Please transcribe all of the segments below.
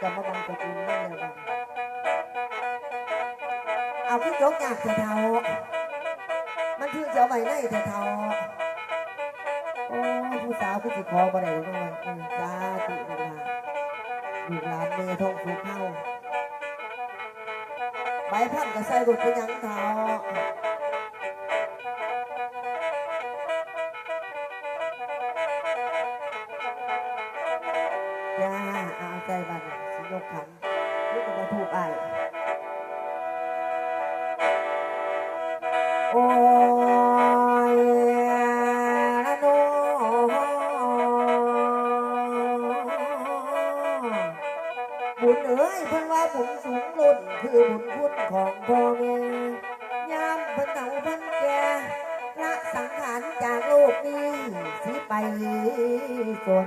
กับมาบังประตูนั่นเลยบังเอาขึ้นยกอยากเถอะเทามันคือจะเอาไว้ในเถอะเทาโอ้ผู้สาวผู้สิขอบ่ได้หรอกว่าอืมสาธุลูกหลานลูกหลานเมย์ทองสุขเข้าใบพันก็ใส่รถไปยังเท่า บุญเอ้ยเพิ่นว่าบุญสูงลุ่นคือบุญคุณของพ่อแม่ยามเพิ่นเฒ่าเพิ่นแก่ละสังขารจากโลกนี้สิไปส่วน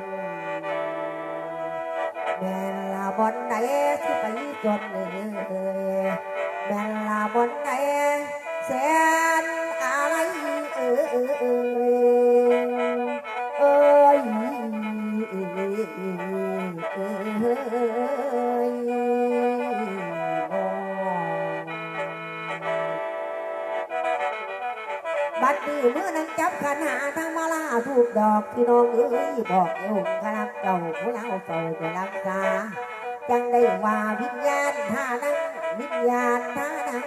แม่ลาบอนไหนที่ไปจนเอ่ยแม่ลาบอนไหนแสนอะไรเอ่ยเอ่ยเอ่ย ลาถูกดอกพี่น้องเอ้ยบอกเอวคณะรักเจ้าผู้เล่าเฝ้าจะรักษาจังได้ว่าวิญญาณท่านั้นวิญญาณท่านั้น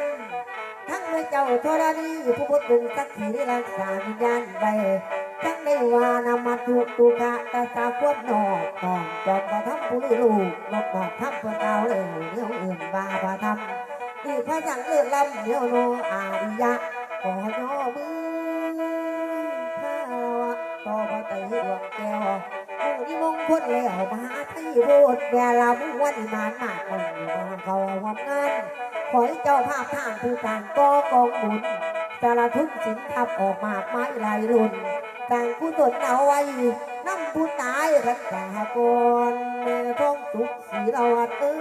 ทั้งเจ้าธรณีผู้พุทธเป็นสักขีรักษาวิญญาณไปทั้งได้ว่านำมาถูกตุกะตาตาควบนอกตอนจอมประทับผู้ลูกนกบอกทับเพื่อเอาเลยเดี๋ยวอื่นบาบาทำนี่พระสังเลือดลำเดี๋ยวโนอาริยะขอย่อมือ ไตรดวงแก้วผู้ที่มงคลแล้วมหาไทยโบสถ์แม่ลำวันมานมากคนมาเขาหอมงานขอให้เจ้าภาพทางผู้ต่างก็กองบุญสารทุนสินทับออกมากไม้หลายรุ่นต่างผู้ตนเอาไว้น้ำผู้ตายรักษากรแม่ท้องสุขสีเราเอ้ย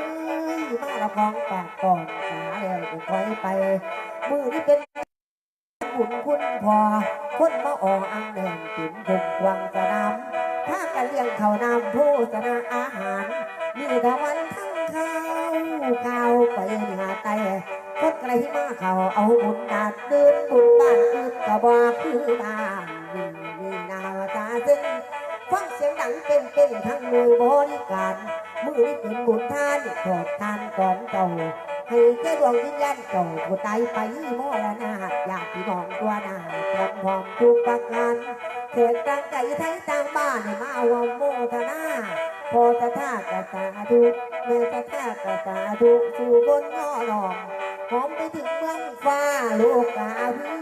มาละพองปากก่อนสาแล้วก็คอยไปมือนี่เป็นบุญคุณพอ คนมาออกอังแดงติ่มบุกวังสนามถ้ากันเลี้ยงเขานำโภชนาอาหาร มีตะวันทั้งข้าวข้าวไปหนือแต่คนไกลมาเขาเอาบุญดาดเดินบุญบ้านอื่นก็บอกคือบ้านนี่นี่นาตาซึ่งฟังเสียงดังเต้นเต้นทั้งหน่วยบริการมือนี่เป็นบุญท่านขอดทานก่อนเจ้าให้แก่ดวงวิญญาณเจ้าผู้ตายไปมรณะ อยากพี่น้องตัวหนาพร้อมพร้อมทุกประการเกิดต่างใจไทยต่างบ้านให้มาเอาโมทนาพอจะท่ากระสาธุแม่จะท่ากระสาธุสู่บนย่อหนอมหอมไปถึงเมืองฟ้าโลกาพื้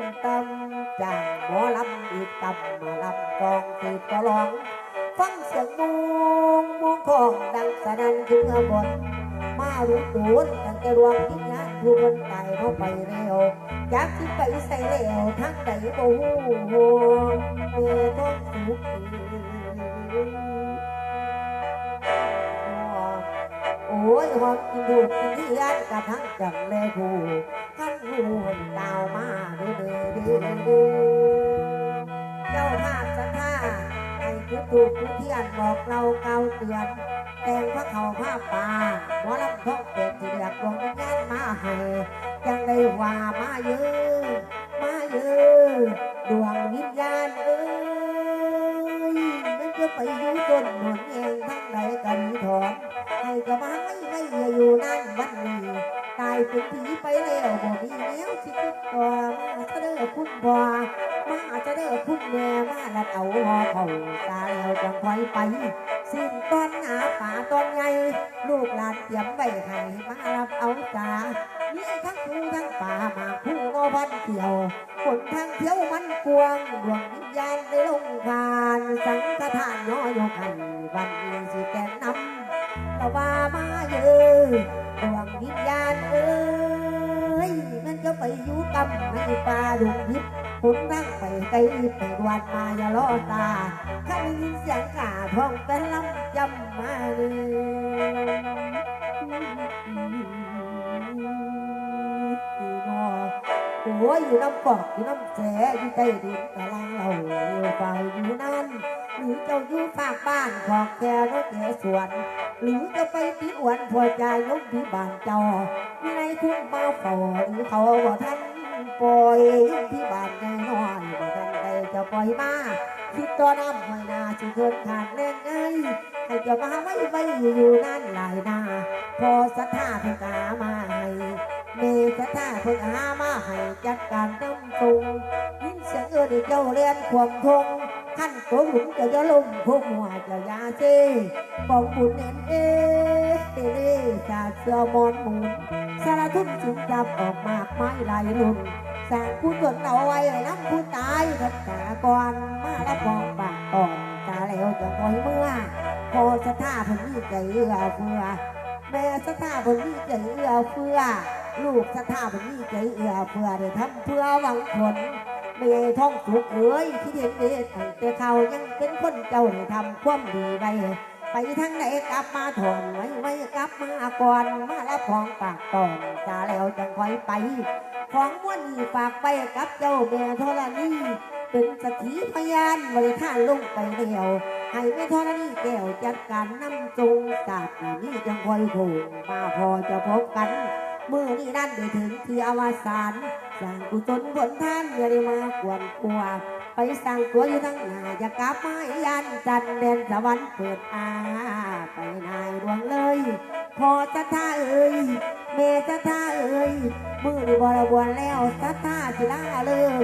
นตำจากหมอลำอีกตำมาลำกองตีบก็ร้อง ฟังเสียงมุงมุงของดังสนั่นขึ้นข้างบนมารู้ตูนตั้งแต่ดวงวิญญาณผู้คนตา เข้าไปเร็วยากขึ้นไปใส่เร็วทั้งใดบ่ฮู้โหเมื่อท้องสุขโอ้ยหอมกินดูดกินที่ยันกระทั่งจังแลผู้ขั้นหูดาวมาเด้อเด้อเด้อเด้อเจ้าภาพสัทธาให้ทุกถูกทุกเทียนบอกเราเกาเตือนแต่งพระเขาผ้าป่าหมอลำทองเป็ดที่เรียกดวงวิญญาณมาให้ ยังได้ว่ามาเยอะมาเยอะดวงวิญญาณเอ้ยมันจะไปอยู่ต้นหนเองทั้งใดกันถอนให้กระมาไม่ไม่อยู่นั่นวันนี้ตายเป็นผีไปแล้วบ่มีแนวสิคิดต่อมาเด็จคุณพ่มาเด็จคุณแม่มาลัดเอาหอเขาตายแล้วจังคอยไปสิ้นตอนหนาป่าตอนไงลูกหลานเตรียมไว้ให้มารับเอาจา มีทั้งผู้ทั้งป่ามาผู้นอพันเที่ยวคนทางเที่ยวมันกวงดวงวิญญาณได้ลงคานสังฆทานน้อยกให้วันนี้สิแกนนำเราว่ามาเยอะดวงวิญญาณเอ้ยมันก็ไปอยู่กำในป่าดงทิพย์คุณนั่งไปไกลไปวันมาอย่ารอตาถ้าได้ยินเสียงกาท้องเป็นลำจำมาเลย ยอยู่น้ำปอกอยู่น้ำแสอยู่ใต้ดินตารางเราอยู่ไปอยู่นั่นหรือเจ้าอยู่ฝากบ้านของแกรถแกสวน หรือจะไปติดอวนผัวใจยกที่บ้านเจ้าวินัยคุ้มมาฝ่อหรือเขาบ่ทันปล่อยยกที่บ้านใจน้อยบ่ทันใดจะปล่อยมาคิดตัวน้ำหอยนาชุเกินขาดเล่นเอ้ยให้จ้ามาไว้ไว้อยู่นั่นหลายนาพอสัทธาเพิ่งหามาให้ เมสัทธาเพิ่งหามาให้จัดการน้ำตรงยินเสียงเอื้อเจ้าเรียนควมทงขั้นตัวหลุมเจ้าจะลมพวกหัวเจ้ายาเจบอกบุญเอ็นเอเอเอสาดเสือมอนหมุนสารทุนจึงจับออกมากไม้ลายรุ่นสางผู้จนเอาไว้น้ำผู้ตายทับตากรมาละบองปากก่อนตาแล้วจะคอยเมื่อพอสถาเพิ่นมีใจเอื้อเฟือแม่สถาเพิ่นมีใจเอื้อเฟือ ลูกสถาเพิ่นมีใจเอื้อเฟื้อได้ทำเพื่อหวังผลแม่ท้องสุกเอ้ยที่เห็นเด็ดแต่เขายังเป็นคนเจ้าได้ทำความดีไว้ไปทางไหนกลับมาถอนไว้ไว้กลับมาก่อนมาและของปากตอนจาแล้วจังคอยไป ของม้วนฝากไปกับเจ้าแม่ธรณีเป็นสกขีพยานบริท่านลงไปเดียวให้แม่ธรณีแก้วจัดการนำจงศาสตร์นี้จังคอยโผล่มาพอจะพบกัน มื่อนี้นั่นได้ถึงที่อวสานสร้างกุศลผลท่านอย่าได้มากวนกลัวไปสร้างตัวอยู่ทั้งหน้าอย่ากลับมายันจันแดนสวรรค์เปิดอาไปนายดวงเลย พอจะท่าเอ่ยเมจะท่าเอ่ยมือนี่บรบวนแล้วสัทธาสิลาเลย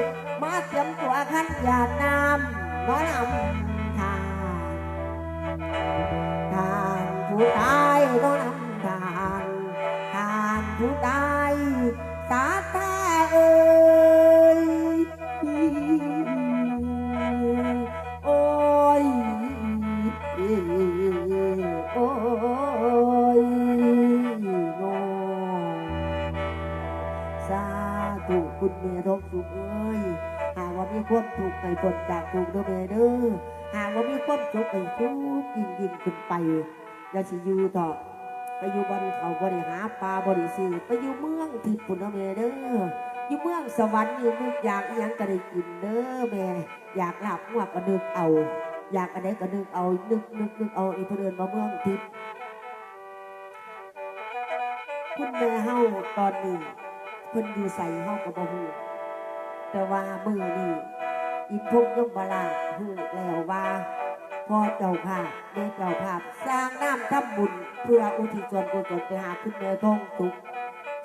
มาเตรียมตัวขันหยาดน้ำน้อนำทางทานผู้ตายน้อนำ สาธุคุณเมทองสุขเอ้ย หากว่ามีความทุกไปพ้นจากทุกข์เด้อเมเด้อหากว่ามีความสุขไปทุกยิ่งยิ่งขึ้นไปอย่าสิอยู่ต่อไปอยู่บนเขาบริหาปลาบริสือไปอยู่เมืองทิพย์ปุ่นเด้อเมเด้ออยู่เมืองสวรรค์อยู่มุกอยากอิหยังก็ได้กินเด้อแม่อยากหลับหัวกก็นึกเอา อยากอันไหนก็นึกเอานึกนึกนึกเอาอ้เพเดินมาเมืองทิพย์คุณแม่เฮาตอนนี้เพิ่นอยู่ใส่เฮาก็บ่ฮู้แต่ว่ามือนี่อินพงยมบาลาฮู้แล้วว่าพ่อเจ้าภาพแม่เจ้าภาพสร้างน้ำทำบุญเพื่ออุทิศส่วนกุศลไปหาคุณแม่ทองสุข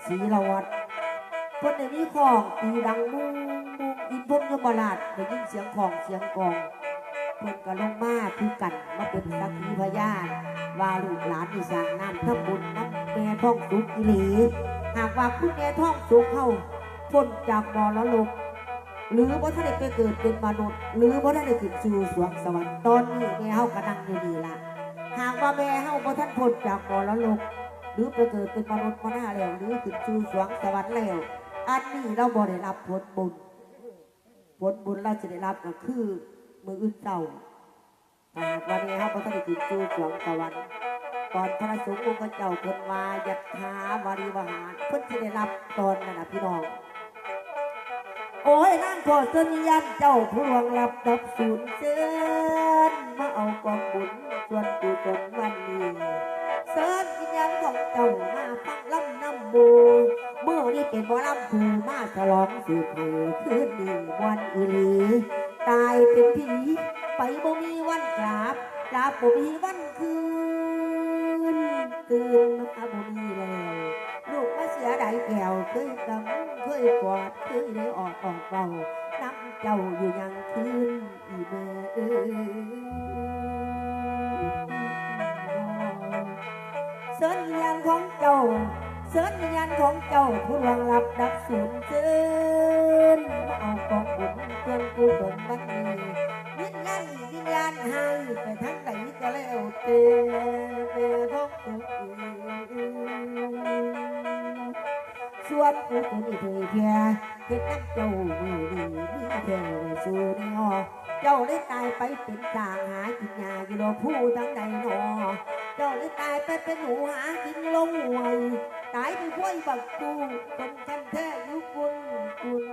ศรีละวัดเพิ่นได้มีของตีดังมุงมุงอินพงยมบาลาได้ยินเสียงของเสียงกอง เพิ่นก็ลงมาคือกันมาเป็นสักขีพยานว่าลูกหลานที่สร้างน้ำทำบุญน้ำแม่ท้องสุกอีหลีหากว่าคุณแม่ท้องสุกเข้าพ้นจากมรลกหรือว่าท่านได้ไปเกิดเป็นมนุษย์ หรือว่าท่านได้ขึ้นสู่สวงสวรรค์ตอนนี้แม่เฮากำลังอยู่นี่ล่ะหากว่าแม่เฮาบ่ท่านพ้นจากมรลกหรือไปเกิดเป็นมนุษย์มาหน้าแล้วหรือขึ้นสู่สวงสวรรค์แล้วอันนี้เราบ่ได้รับผลบุญผลบุญเราจะได้รับก็คือ มืออื่นเจ้าถ้าหากวันนี้ครับพระท่านกินจูสวงสวรรค์ตอนพระสงฆ์องค์เจ้าเพิ่นว่ายัตถาวาริวหารเพิ่นจะได้รับตอนนั้นนะพี่น้อง โอ้ยนั่งขอเสนยันเจ้าผู้หลวงรับดับสูญเชิญมาเอากองบุญส่วนกุศลวันนี้เชิญวิญญาณของเจ้ามาฟังลำน้ำโมเมื่อนี้เป็นหมอลำผูมาฉลองสืบเผยคืนนี้วันอีหลี ตายเป็นผี ไปบ่มีวันกราบกราบบ่มีวันคืนตื่นมาบ่มีแล้วลูกมาเสียดายแก้วเคยกำเคยกอดเคยได้ออดออกเบาน้ำเจ้าอยู่ยังคืนอีเมเอ้ยเสิญญาณของเจ้า เสิญญาณของเจ้าผู้หวังรับดับสูญเจินมาเอากองบุญเพื่อนกูสมบัตินี้วิญญาณวิญญาณให้ไปทางไหนก็แล้วเตเตท้องสุขีส่วนกูตัวนี้เผยแค่เฮ็ดน้ำเจ้ามือนี่มีแค่ไว้สู่ในอเจ้าได้ตายไปเป็นจางหากินยาอยู่รอผู้ทั้งใดหนอ เจ้าได้ตายไปเป็นหนูหากินลงหวย ตายไปห้วยบักกูคนคันแท้ยุกุนกุน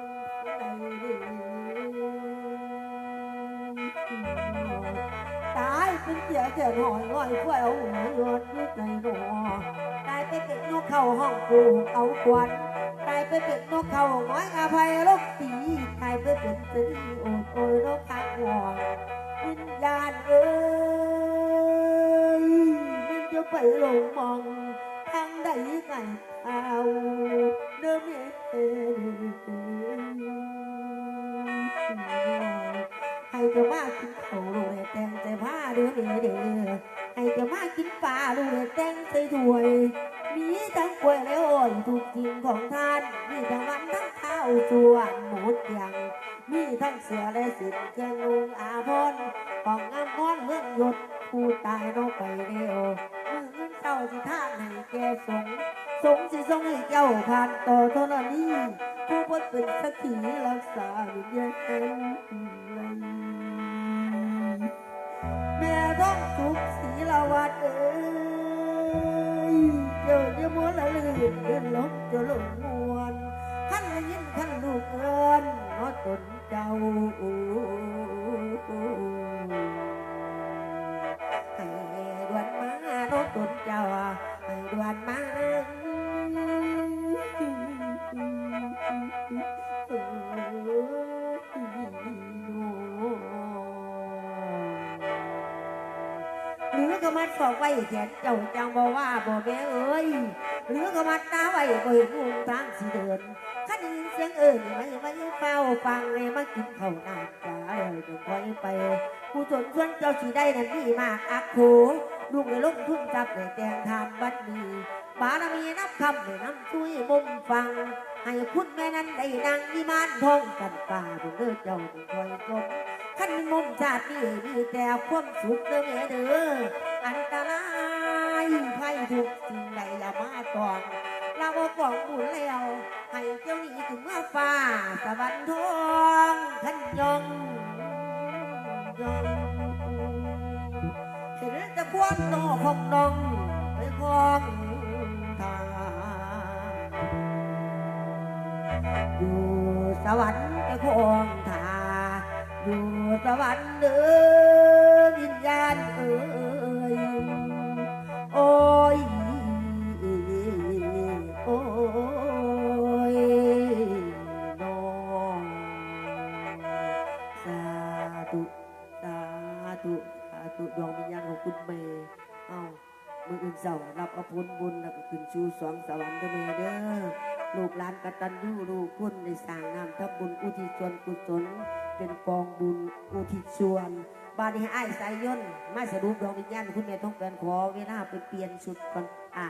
ในดิเป็นเสียแก่หน่อยหน่อยควายเอาหัวรถด้วยใจหนอกลายไปเป็นนกเข้าห้องกูเอาควันกลายไปเป็นนกเข้าน้อยอภัยลบตีกลายไปเป็นสีโอดโอยนกขางหัววิญญาณเอ้ยมันจะไปลงมอง จะมากินเขาลูกแต่งแต่ผ้าเด้อเด้อเด้อให้จะมากินปลาลูกแต่งใส่ถ้วย มีทั้งกล้วยและอ้อยทุกสิ่งของท่าน มีทั้งวันทั้งข้าวส่วนหมูเตียง มีทั้งเสือและสินเครื่องนุ่งอาภรของงามพรเมืองหยดผู้ตายเราไปเร็วมือเงินเศร้าสิท่านให้แกสงสงสิทรงให้เจ้าผ่านต่อเท่านี้ผู้บดเป็นสักขีรักษาวิญญาณ ละวัดเอ้ยเจ้าจะมัวละลื่นเมาสอกไว้แขนเจ้าจังบอกว่าบ่แม่เอ้ยหรือก็มาตาไว้ก็เห็นมุมทางสิเดินขันได้ยินเสียงเอิญไม่ไม่เฝ้าฟังเลยมากินข้าวหน้าจ้าเอ้ยจะคอยไปผู้ชนชวนเจ้าสีได้นั้นมีมากอักโขลูกเลยลงทุนจับในแต่งทานบัดนี้บารมีนับคำในน้ำช่วยมุมฟังให้คุณแม่นั้นได้นางวิมานทองกันป่าเป็นเด้อดเจ้าคอยชมขันมุมชาตินี้มีแต่ความสุขเด้อเด้อ อยู่สวรรค์เด้อวิญญาณเอ้ยโอ้ยโอ้ยน้องสาธุสาธุสาธุดวงวิญญาณของคุณเมย์ มืออื่นเสาร์รับอภุนบุญแล้วก็ขึ้นชูสองสวรรค์เด้อเมย์เด้อลูกหลานกตัญญูลูกคุณในสร้างน้ำทับบุญอุทิศส่วนกุศลเป็นกองบุญอุทิศส่วนบาดนี้ให้อ้ายสายย่นต์มาสรุปดวงวิญญาณคุณแม่ต้องการขอเวลาไปเปลี่ยนชุดก่อนอ่า